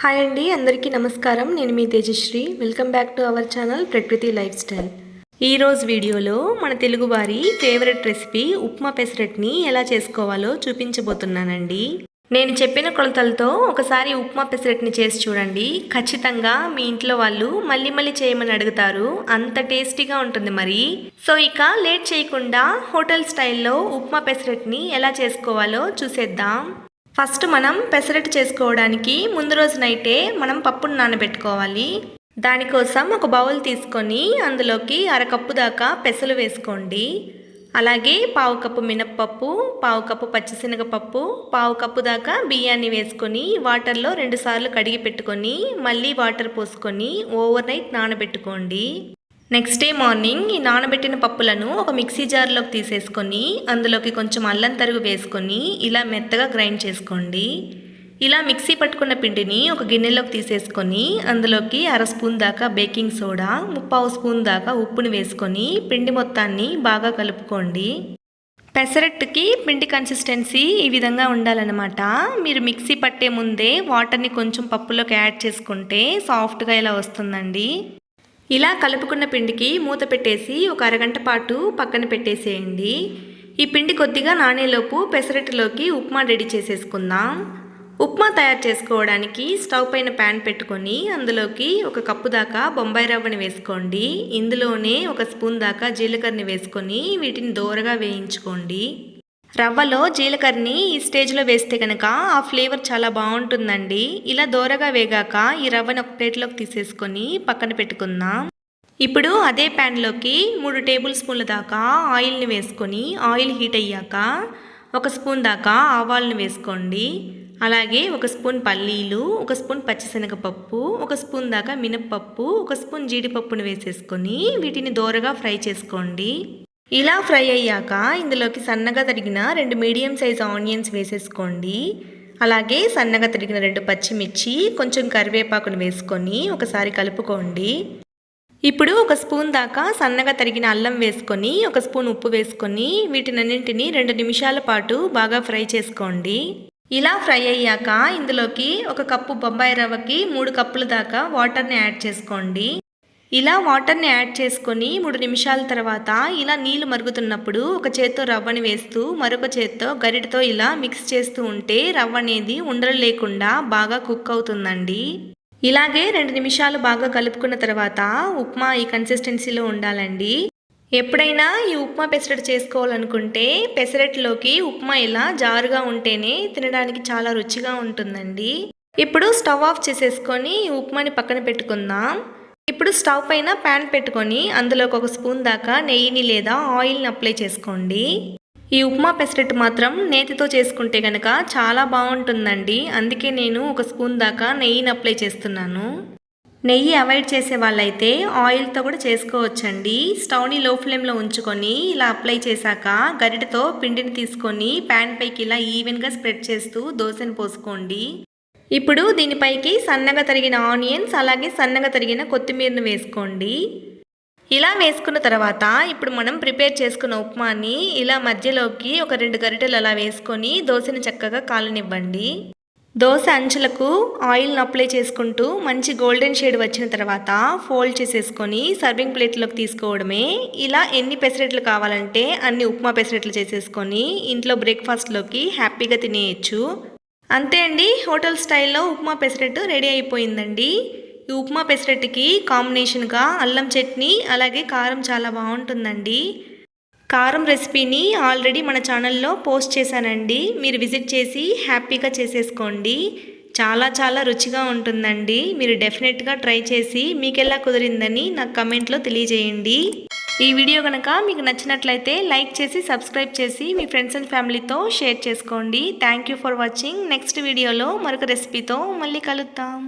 Hi అండి అందరికీ నమస్కారం. నేను మీ Tejashree. Welcome back to our channel Prakruthi life style ఈరోజు వీడియోలో మన తెలుగువారి ఫేవరెట్ రెసిపీ ఉప్మా పెసరట్ని ఎలా చేసుకోవాలో చూపించబోతున్నానండి. నేను చెప్పిన కొలతలతో ఒకసారి ఉప్మా పెసరట్ని చేసి చూడండి. ఖచ్చితంగా మీ ఇంట్లో వాళ్ళు మళ్ళీ మళ్ళీ చేయమని అడుగుతారు. అంత టేస్టీగా ఉంటుంది మరి. సో ఇక లేట్ చేయకుండా హోటల్ స్టైల్లో ఉప్మా పెసరట్ని ఎలా చేసుకోవాలో చూసేద్దాం. ఫస్ట్ మనం పెసరట్టు చేసుకోవడానికి ముందు రోజు నైటే మనం పప్పును నానబెట్టుకోవాలి. దానికోసం ఒక బౌల్ తీసుకొని అందులోకి అరకప్పు దాకా పెసలు వేసుకోండి. అలాగే పావు కప్పు మినప్పప్పు పావు కప్పు పచ్చిశనగపప్పు పావు కప్పు దాకా బియ్యాన్ని వేసుకొని వాటర్లో రెండుసార్లు కడిగి పెట్టుకొని మళ్ళీ వాటర్ పోసుకొని ఓవర్ నైట్ నానబెట్టుకోండి. నెక్స్ట్ డే మార్నింగ్ ఈ నానబెట్టిన పప్పులను ఒక మిక్సీ జార్లోకి తీసేసుకొని అందులోకి కొంచెం అల్లం తరుగు వేసుకొని ఇలా మెత్తగా గ్రైండ్ చేసుకోండి. ఇలా మిక్సీ పట్టుకున్న పిండిని ఒక గిన్నెలోకి తీసేసుకొని అందులోకి అర స్పూన్ దాకా బేకింగ్ సోడా ముప్పావు స్పూన్ దాకా ఉప్పుని వేసుకొని పిండి మొత్తాన్ని బాగా కలుపుకోండి. పెసరట్టుకి పిండి కన్సిస్టెన్సీ ఈ విధంగా ఉండాలన్నమాట. మీరు మిక్సీ పట్టే ముందే వాటర్ని కొంచెం పప్పులోకి యాడ్ చేసుకుంటే సాఫ్ట్గా ఇలా వస్తుందండి. ఇలా కలుపుకున్న పిండికి మూత పెట్టేసి ఒక అరగంట పాటు పక్కన పెట్టేసేయండి. ఈ పిండి కొద్దిగా నానేలోపు పెసరట్టులోకి ఉప్మా రెడీ చేసేసుకుందాం. ఉప్మా తయారు చేసుకోవడానికి స్టవ్ పైన ప్యాన్ పెట్టుకొని అందులోకి ఒక కప్పు దాకా బొంబాయి రవ్వని వేసుకోండి. ఇందులోనే ఒక స్పూన్ దాకా జీలకర్రని వేసుకొని వీటిని దోరగా వేయించుకోండి. రవ్వలో జీలకర్రని ఈ స్టేజ్లో వేస్తే కనుక ఆ ఫ్లేవర్ చాలా బాగుంటుందండి. ఇలా దోరగా వేగాక ఈ రవ్వను ఒక ప్లేట్లోకి తీసేసుకొని పక్కన పెట్టుకుందాం. ఇప్పుడు అదే ప్యాన్లోకి మూడు టేబుల్ స్పూన్ల దాకా ఆయిల్ని వేసుకొని ఆయిల్ హీట్ అయ్యాక ఒక స్పూన్ దాకా ఆవాలను వేసుకోండి. అలాగే ఒక స్పూన్ పల్లీలు ఒక స్పూన్ పచ్చిశనగపప్పు ఒక స్పూన్ దాకా మినప్పప్పు ఒక స్పూన్ జీడిపప్పును వేసేసుకొని వీటిని దోరగా ఫ్రై చేసుకోండి. ఇలా ఫ్రై అయ్యాక ఇందులోకి సన్నగా తరిగిన రెండు మీడియం సైజ్ ఆనియన్స్ వేసేసుకోండి. అలాగే సన్నగా తరిగిన రెండు పచ్చిమిర్చి కొంచెం కరివేపాకును వేసుకొని ఒకసారి కలుపుకోండి. ఇప్పుడు ఒక స్పూన్ దాకా సన్నగా తరిగిన అల్లం వేసుకొని ఒక స్పూన్ ఉప్పు వేసుకొని వీటినన్నింటినీ రెండు నిమిషాల పాటు బాగా ఫ్రై చేసుకోండి. ఇలా ఫ్రై అయ్యాక ఇందులోకి ఒక కప్పు బొంబాయి రవ్వకి మూడు కప్పుల దాకా వాటర్ని యాడ్ చేసుకోండి. ఇలా వాటర్ని యాడ్ చేసుకొని మూడు నిమిషాల తర్వాత ఇలా నీళ్ళు మరుగుతున్నప్పుడు ఒక చేత్తో రవ్వని వేస్తూ మరొక చేత్తో గరిటతో ఇలా మిక్స్ చేస్తూ ఉంటే రవ్వ అనేది ఉండలు లేకుండా బాగా కుక్ అవుతుందండి. ఇలాగే రెండు నిమిషాలు బాగా కలుపుకున్న తర్వాత ఉప్మా ఈ కన్సిస్టెన్సీలో ఉండాలండి. ఎప్పుడైనా ఈ ఉప్మా పెసరట్ చేసుకోవాలనుకుంటే పెసరట్లోకి ఉప్మా ఇలా జారుగా ఉంటేనే తినడానికి చాలా రుచిగా ఉంటుందండి. ఇప్పుడు స్టవ్ ఆఫ్ చేసేసుకొని ఈ ఉప్మాని పక్కన పెట్టుకుందాం. ఇప్పుడు స్టవ్ పైన ప్యాన్ పెట్టుకొని అందులోకి ఒక స్పూన్ దాకా నెయ్యిని లేదా ఆయిల్ని అప్లై చేసుకోండి. ఈ ఉప్మా పెసరెట్ మాత్రం నేతితో చేసుకుంటే కనుక చాలా బాగుంటుందండి. అందుకే నేను ఒక స్పూన్ దాకా నెయ్యిని అప్లై చేస్తున్నాను. నెయ్యి అవాయిడ్ చేసే వాళ్ళైతే ఆయిల్తో కూడా చేసుకోవచ్చండి. స్టవ్ని లో ఫ్లేమ్లో ఉంచుకొని ఇలా అప్లై చేశాక గరిటతో పిండిని తీసుకొని ప్యాన్ పైకి ఇలా ఈవెన్గా స్ప్రెడ్ చేస్తూ దోశను పోసుకోండి. ఇప్పుడు దీనిపైకి సన్నగా తరిగిన ఆనియన్స్ అలాగే సన్నగా తరిగిన కొత్తిమీరను వేసుకోండి. ఇలా వేసుకున్న తర్వాత ఇప్పుడు మనం ప్రిపేర్ చేసుకున్న ఉప్మాని ఇలా మధ్యలోకి ఒక రెండు గరిటెలు అలా వేసుకొని దోశని చక్కగా కాలనివ్వండి. దోశ అంచులకు ఆయిల్ని అప్లై చేసుకుంటూ మంచి గోల్డెన్ షేడ్ వచ్చిన తర్వాత ఫోల్డ్ చేసేసుకొని సర్వింగ్ ప్లేట్లోకి తీసుకోవడమే. ఇలా ఎన్ని పెసరెట్లు కావాలంటే అన్ని ఉప్మా పెసరెట్లు చేసేసుకొని ఇంట్లో బ్రేక్ఫాస్ట్లోకి హ్యాపీగా తినేయచ్చు. అంతే అండి హోటల్ స్టైల్లో ఉప్మా పెసరట్టు రెడీ అయిపోయిందండి. ఈ ఉప్మా పెసరట్టుకి కాంబినేషన్గా అల్లం చట్నీ అలాగే కారం చాలా బాగుంటుందండి. కారం రెసిపీని ఆల్రెడీ మన ఛానల్లో పోస్ట్ చేశానండి. మీరు విజిట్ చేసి హ్యాపీగా చేసేసుకోండి. చాలా చాలా రుచిగా ఉంటుందండి. మీరు డెఫినెట్గా ట్రై చేసి మీకెలా కుదిరిందని నాకు కమెంట్లో తెలియజేయండి. ఈ వీడియో కనుక మీకు నచ్చినట్లయితే లైక్ చేసి సబ్స్క్రైబ్ చేసి మీ ఫ్రెండ్స్ అండ్ ఫ్యామిలీతో షేర్ చేసుకోండి. Thank you for watching next వీడియోలో మరొక రెసిపీతో మళ్ళీ కలుద్దాం.